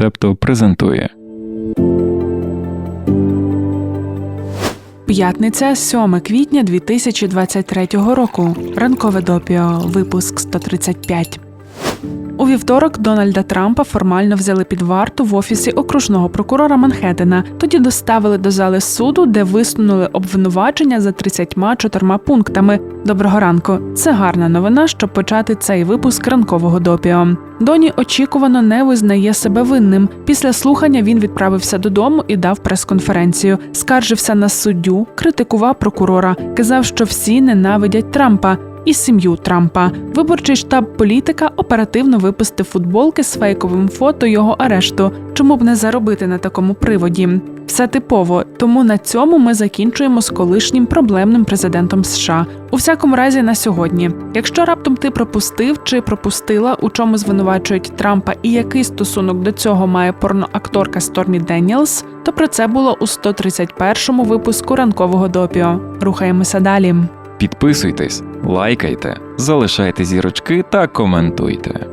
Септо презентує. П'ятниця, 7 квітня 2023 року. Ранкове допіо, випуск 135. У вівторок Дональда Трампа формально взяли під варту в офісі окружного прокурора Манхеттена. Тоді доставили до зали суду, де висунули обвинувачення за 34 пунктами. Доброго ранку. Це гарна новина, щоб почати цей випуск ранкового допіо. Доні очікувано не визнає себе винним. Після слухання він відправився додому і дав прес-конференцію. Скаржився на суддю, критикував прокурора, казав, що всі ненавидять Трампа. І сім'ю Трампа виборчий штаб політика оперативно випустив футболки з фейковим фото його арешту. Чому б не заробити на такому приводі? Все типово, тому на цьому ми закінчуємо з колишнім проблемним президентом США. У всякому разі, на сьогодні. Якщо раптом ти пропустив чи пропустила, у чому звинувачують Трампа, і який стосунок до цього має порноакторка Стормі Деннілс, то про це було у 131-му випуску ранкового допіо. Рухаємося далі. Підписуйтесь, лайкайте, залишайте зірочки та коментуйте.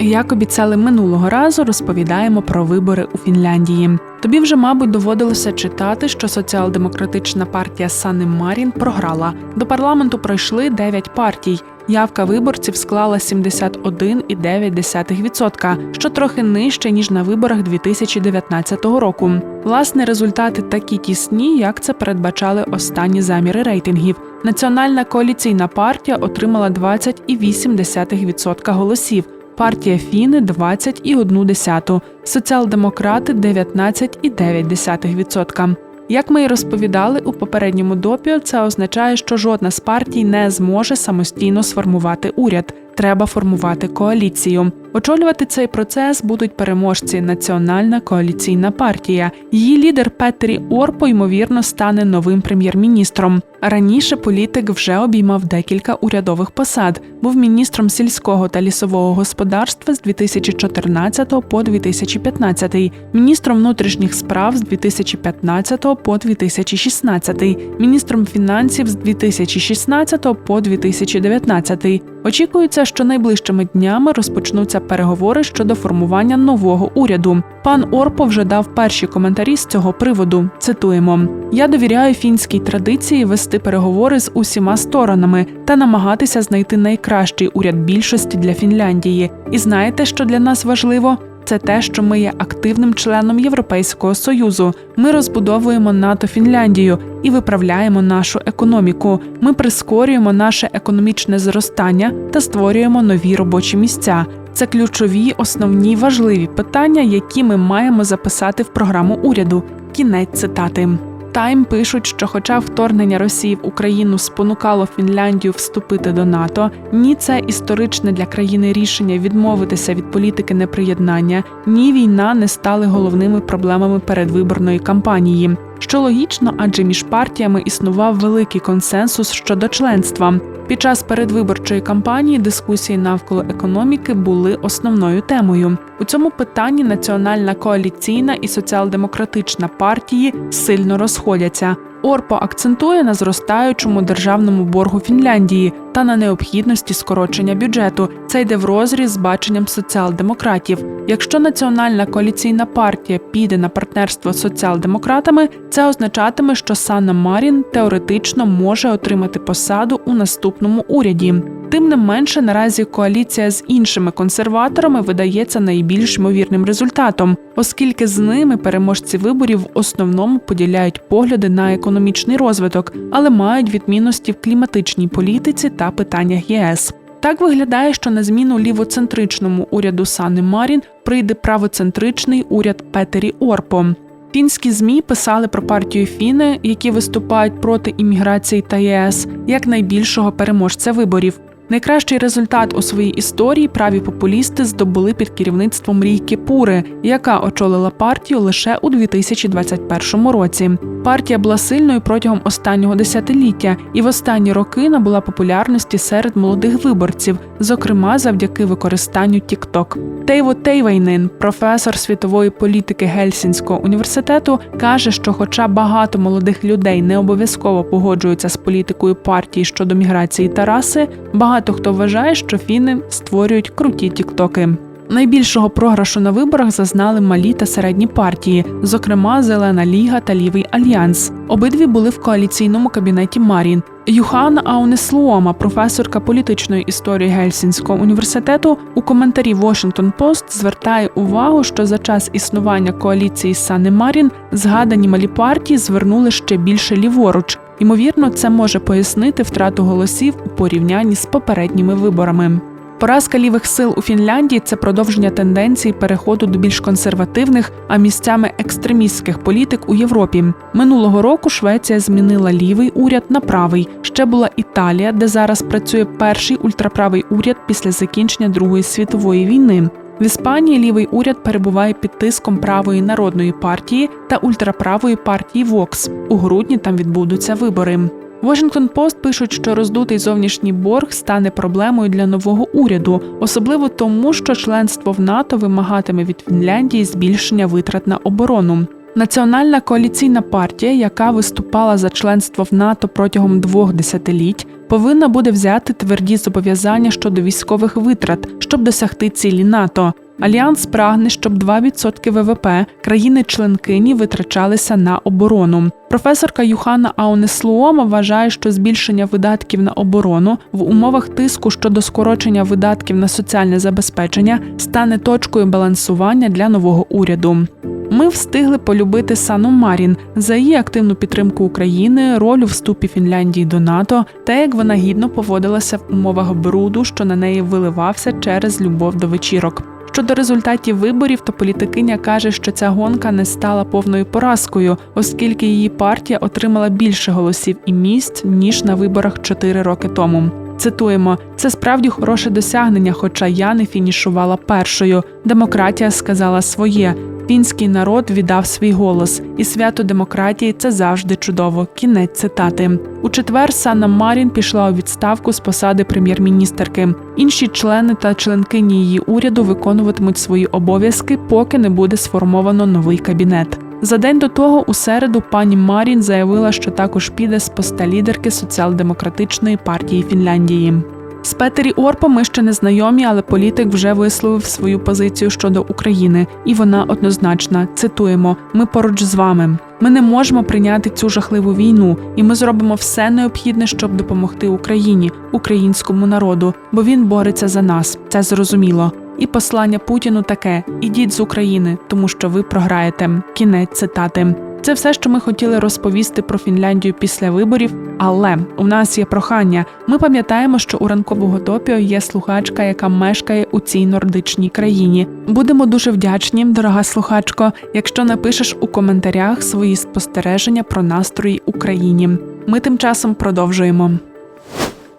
Як обіцяли минулого разу, розповідаємо про вибори у Фінляндії. Тобі вже, мабуть, доводилося читати, що соціал-демократична партія Санни Марін програла. До парламенту пройшли 9 партій. Явка виборців склала 71,9%, що трохи нижче ніж на виборах 2019 року. Власне, результати такі тісні, як це передбачали останні заміри рейтингів. Національна коаліційна партія отримала 20,8% голосів. Партія Фіни 20,1%, соціал-демократи 19,9%. Як ми і розповідали у попередньому допіо, це означає, що жодна з партій не зможе самостійно сформувати уряд. Треба формувати коаліцію. Очолювати цей процес будуть переможці Національна коаліційна партія. Її лідер Петері Орпо ймовірно стане новим прем'єр-міністром. Раніше політик вже обіймав декілька урядових посад. Був міністром сільського та лісового господарства з 2014 по 2015, міністром внутрішніх справ з 2015 по 2016, міністром фінансів з 2016 по 2019. Очікується, що найближчими днями розпочнуться переговори щодо формування нового уряду. Пан Орпо вже дав перші коментарі з цього приводу. Цитуємо: Я довіряю фінській традиції вести переговори з усіма сторонами та намагатися знайти найкращий уряд більшості для Фінляндії. І знаєте, що для нас важливо? Це те, що ми є активним членом Європейського союзу. Ми розбудовуємо НАТО Фінляндію і виправляємо нашу економіку. Ми прискорюємо наше економічне зростання та створюємо нові робочі місця. Це ключові, основні важливі питання, які ми маємо записати в програму уряду. Кінець цитати. Тайм пишуть, що, хоча вторгнення Росії в Україну спонукало Фінляндію вступити до НАТО, ні це історичне для країни рішення відмовитися від політики неприєднання, ні війна не стали головними проблемами передвиборної кампанії. Що логічно, адже між партіями існував великий консенсус щодо членства. Під час передвиборчої кампанії дискусії навколо економіки були основною темою. У цьому питанні національна коаліційна і соціал-демократична партії сильно розходяться. Орпо акцентує на зростаючому державному боргу Фінляндії та на необхідності скорочення бюджету. Це йде в розріз з баченням соціал-демократів. Якщо національна коаліційна партія піде на партнерство з соціал-демократами, це означатиме, що Санна Марін теоретично може отримати посаду у наступному уряді. Тим не менше, наразі коаліція з іншими консерваторами видається найбільш ймовірним результатом, оскільки з ними переможці виборів в основному поділяють погляди на економічний розвиток, але мають відмінності в кліматичній політиці та питаннях ЄС. Так виглядає, що на зміну лівоцентричному уряду Сани Марін прийде правоцентричний уряд Петері Орпо. Фінські змі писали про партію Фіни, які виступають проти імміграції та ЄС, як найбільшого переможця виборів. Найкращий результат у своїй історії праві популісти здобули під керівництвом Рійки Пури, яка очолила партію лише у 2021 році. Партія була сильною протягом останнього десятиліття і в останні роки набула популярності серед молодих виборців, зокрема завдяки використанню TikTok. Тейво Тейвайнин, професор світової політики Гельсінського університету, каже, що, хоча багато молодих людей не обов'язково погоджуються з політикою партії щодо міграції та раси, багато хто вважає, що фіни створюють круті тіктоки. Найбільшого програшу на виборах зазнали малі та середні партії, зокрема Зелена Ліга та Лівий Альянс. Обидві були в коаліційному кабінеті Марін. Юхана Аунеслуома, професорка політичної історії Гельсінського університету, у коментарі Washington Post звертає увагу, що за час існування коаліції Сани Марін згадані малі партії звернули ще більше ліворуч. Ймовірно, це може пояснити втрату голосів у порівнянні з попередніми виборами. Поразка лівих сил у Фінляндії це продовження тенденції переходу до більш консервативних, а місцями екстремістських політик у Європі. Минулого року Швеція змінила лівий уряд на правий. Ще була Італія, де зараз працює перший ультраправий уряд після закінчення Другої світової війни. В Іспанії лівий уряд перебуває під тиском правої народної партії та ультраправої партії Вокс. У грудні там відбудуться вибори. Washington Post пишуть, що роздутий зовнішній борг стане проблемою для нового уряду, особливо тому, що членство в НАТО вимагатиме від Фінляндії збільшення витрат на оборону. Національна коаліційна партія, яка виступала за членство в НАТО протягом двох десятиліть, повинна буде взяти тверді зобов'язання щодо військових витрат, щоб досягти цілі НАТО. Альянс прагне, щоб 2% ВВП країни-членкині витрачалися на оборону. Професорка Юхана Аунеслуома вважає, що збільшення видатків на оборону в умовах тиску щодо скорочення видатків на соціальне забезпечення стане точкою балансування для нового уряду. Ми встигли полюбити Сану Марін за її активну підтримку України, роль у вступі Фінляндії до НАТО та як вона гідно поводилася в умовах бруду, що на неї виливався через любов до вечірок. Щодо результатів виборів, то політикиня каже, що ця гонка не стала повною поразкою, оскільки її партія отримала більше голосів і місць ніж на виборах 4 роки тому. Цитуємо: це справді хороше досягнення, хоча я не фінішувала першою. Демократія сказала своє. Фінський народ віддав свій голос, і свято демократії це завжди чудово. Кінець цитати. У четвер Санна Марін пішла у відставку з посади прем'єр-міністерки. Інші члени та членкині її уряду виконуватимуть свої обов'язки, поки не буде сформовано новий кабінет. За день до того, у середу, пані Марін заявила, що також піде з поста лідерки соціал-демократичної партії Фінляндії. З Петері Орпо ми ще не знайомі, але політик вже висловив свою позицію щодо України, і вона однозначна. Цитуємо: ми поруч з вами. Ми не можемо прийняти цю жахливу війну, і ми зробимо все необхідне, щоб допомогти Україні, українському народу, бо він бореться за нас. Це зрозуміло. І послання Путіну таке: ідіть з України, тому що ви програєте. Кінець цитати. Це все, що ми хотіли розповісти про Фінляндію після виборів. Але у нас є прохання. Ми пам'ятаємо, що у ранкового допіо є слухачка, яка мешкає у цій нордичній країні. Будемо дуже вдячні, дорога слухачко, якщо напишеш у коментарях свої спостереження про настрої Україні. Ми тим часом продовжуємо.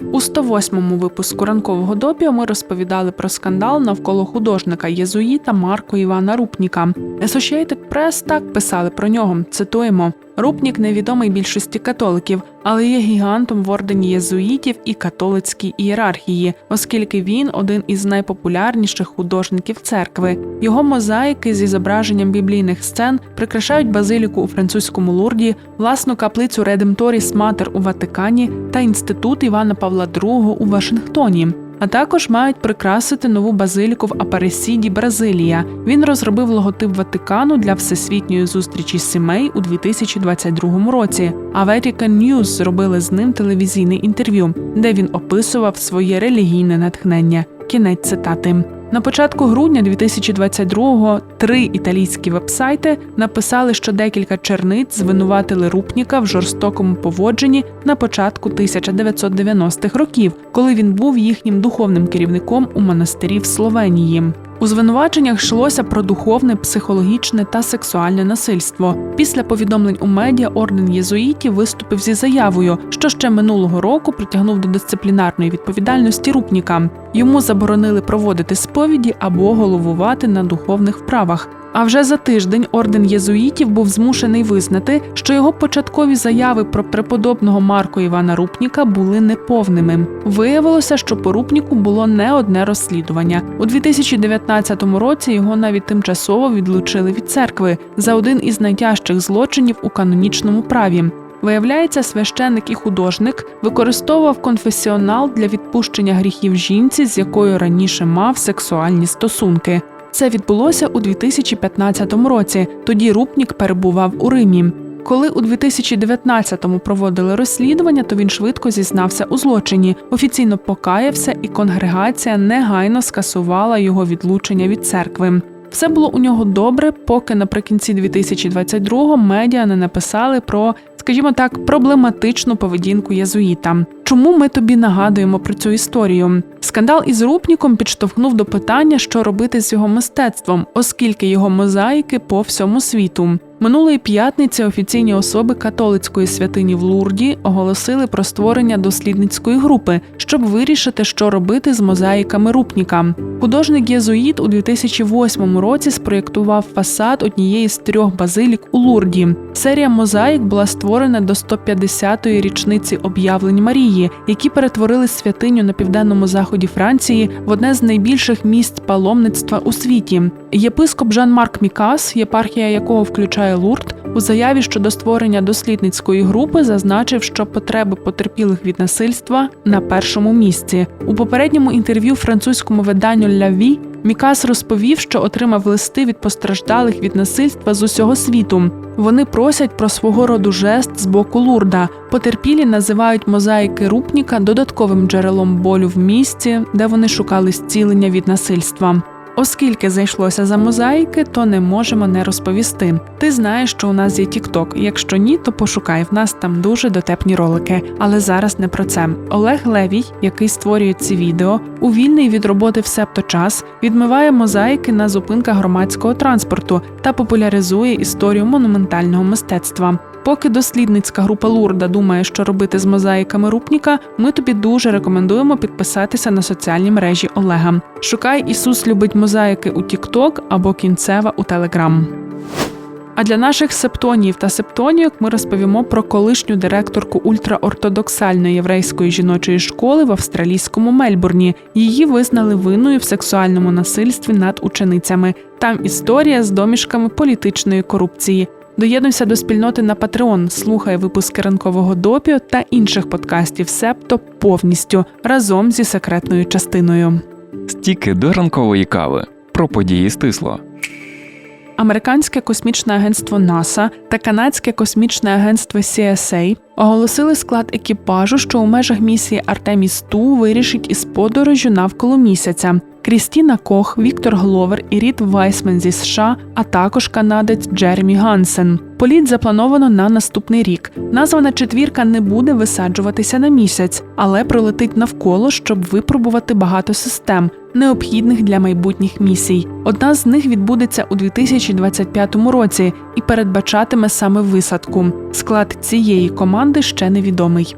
У 108-му випуску ранкового допіо ми розповідали про скандал навколо художника єзуїта Марко Івана Рупніка. Associated Press так писали про нього. Цитуємо: Рупнік невідомий більшості католиків, але є гігантом в ордені єзуїтів і католицькій ієрархії, оскільки він один із найпопулярніших художників церкви. Його мозаїки зі зображенням біблійних сцен прикрашають базиліку у французькому лурді, власну каплицю Редемторіс Матер у Ватикані та інститут Івана Павла II у Вашингтоні. А також мають прикрасити нову базиліку в Апаресіді, Бразилія. Він розробив логотип Ватикану для всесвітньої зустрічі сімей у 2022 році. А Vatican News зробили з ним телевізійне інтерв'ю, де він описував своє релігійне натхнення. Кінець цитати. На початку грудня 2022-го три італійські вебсайти написали, що декілька черниць звинуватили Рупніка в жорстокому поводженні на початку 1990-х років, коли він був їхнім духовним керівником у монастирі в Словенії. У звинуваченнях йшлося про духовне, психологічне та сексуальне насильство. Після повідомлень у медіа орден єзуїтів виступив зі заявою, що ще минулого року притягнув до дисциплінарної відповідальності Рупніка. Йому заборонили проводити сповіді або головувати на духовних вправах. А вже за тиждень орден єзуїтів був змушений визнати, що його початкові заяви про преподобного Марко Івана Рупніка були неповними. Виявилося, що по Рупніку було не одне розслідування. У 2019 році його навіть тимчасово відлучили від церкви за один із найтяжчих злочинів у канонічному праві. Виявляється, священник і художник використовував конфесіонал для відпущення гріхів жінці, з якою раніше мав сексуальні стосунки. Це відбулося у 2015 році. Тоді Рупнік перебував у Римі. Коли у 2019-му проводили розслідування, то він швидко зізнався у злочині, офіційно покаявся, і конгрегація негайно скасувала його відлучення від церкви. Все було у нього добре, поки наприкінці 2022-го медіа не написали про, скажімо так, проблематичну поведінку єзуїта. Чому ми тобі нагадуємо про цю історію? Скандал із Рупніком підштовхнув до питання, що робити з його мистецтвом, оскільки його мозаїки по всьому світу. Минулої п'ятниці офіційні особи католицької святині в Лурді оголосили про створення дослідницької групи, щоб вирішити, що робити з мозаїками Рупніка. Художник єзуїт у 2008 році спроєктував фасад однієї з трьох базилік у Лурді. Серія мозаїк була створена до 150-ї річниці об'явлень Марії, які перетворили святиню на південному заході Франції в одне з найбільших місць паломництва у світі. Єпископ Жан-Марк Мікас, єпархія якого включає Лурд, у заяві щодо створення дослідницької групи зазначив, що потреби потерпілих від насильства на першому місці. У попередньому інтерв'ю французькому виданню «Ля Ві» Мікас розповів, що отримав листи від постраждалих від насильства з усього світу. Вони просять про свого роду жест з боку Лурда. Потерпілі називають мозаїки Рупніка додатковим джерелом болю в місті, де вони шукали зцілення від насильства. Оскільки зайшлося за мозаїки, то не можемо не розповісти. Ти знаєш, що у нас є TikTok. Якщо ні, то пошукай. В нас там дуже дотепні ролики. Але зараз не про це. Олег Левій, який створює ці відео, у вільний від роботи в септо час відмиває мозаїки на зупинках громадського транспорту та популяризує історію монументального мистецтва. Поки дослідницька група Лурда думає, що робити з мозаїками Рупніка, ми тобі дуже рекомендуємо підписатися на соціальні мережі Олега. Шукай Ісус любить мозаїки у TikTok або кінцева у Telegram. А для наших септонів та септонійок ми розповімо про колишню директорку ультраортодоксальної єврейської жіночої школи в австралійському Мельбурні. Її визнали винною в сексуальному насильстві над ученицями. Там історія з домішками політичної корупції. Доєднуйся до спільноти на Patreon, слухай випуски ранкового допіо та інших подкастів Септо повністю разом зі секретною частиною. Стіки до ранкової кави. Про події стисло. Американське космічне агентство НАСА та канадське космічне агентство CSA оголосили склад екіпажу, що у межах місії Артеміс 2 вирішить із подорожю навколо місяця. Крістіна Кох, Віктор Гловер і Рід Вайсмен зі США, а також канадець Джеремі Гансен. Політ заплановано на наступний рік. Названа четвірка не буде висаджуватися на місяць, але пролетить навколо, щоб випробувати багато систем, необхідних для майбутніх місій. Одна з них відбудеться у 2025 році і передбачатиме саме висадку. Склад цієї команди ще невідомий.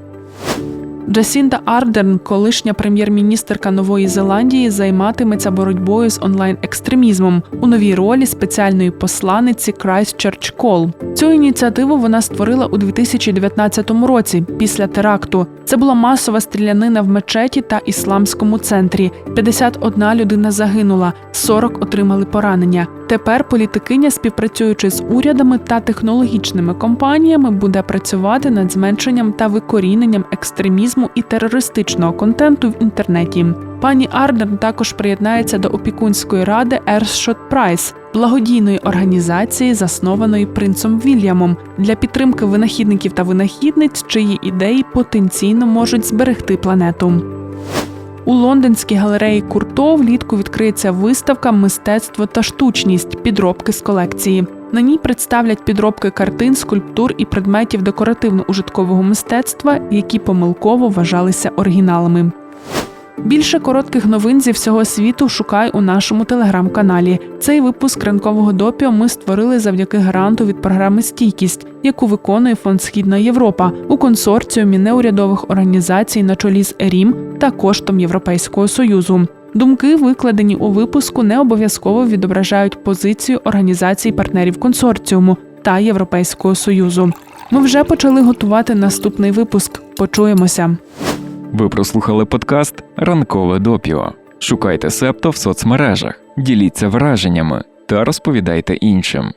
Джасінда Ардерн, колишня прем'єр-міністерка Нової Зеландії, займатиметься боротьбою з онлайн-екстремізмом у новій ролі спеціальної посланиці Christchurch Call. Цю ініціативу вона створила у 2019 році після теракту. Це була масова стрілянина в мечеті та ісламському центрі. 51 людина загинула, 40 отримали поранення. Тепер політикиня, співпрацюючи з урядами та технологічними компаніями, буде працювати над зменшенням та викоріненням екстремізму і терористичного контенту в інтернеті. Пані Ардерн також приєднається до опікунської ради Earthshot Prize, благодійної організації, заснованої принцем Вільямом для підтримки винахідників та винахідниць, чиї ідеї потенційно можуть зберегти планету. У лондонській галереї Курто влітку відкриється виставка Мистецтво та штучність підробки з колекції. На ній представлять підробки картин, скульптур і предметів декоративно-ужиткового мистецтва, які помилково вважалися оригіналами. Більше коротких новин зі всього світу шукай у нашому телеграм-каналі. Цей випуск ранкового допіо ми створили завдяки гранту від програми Стійкість, яку виконує фонд Східна Європа у консорціумі неурядових організацій на чолі з ЕРІМ та коштом Європейського союзу. Думки, викладені у випуску, не обов'язково відображають позицію організацій партнерів консорціуму та Європейського союзу. Ми вже почали готувати наступний випуск. Почуємося. Ви прослухали подкаст Ранкове допіо. Шукайте септо в соцмережах, діліться враженнями та розповідайте іншим.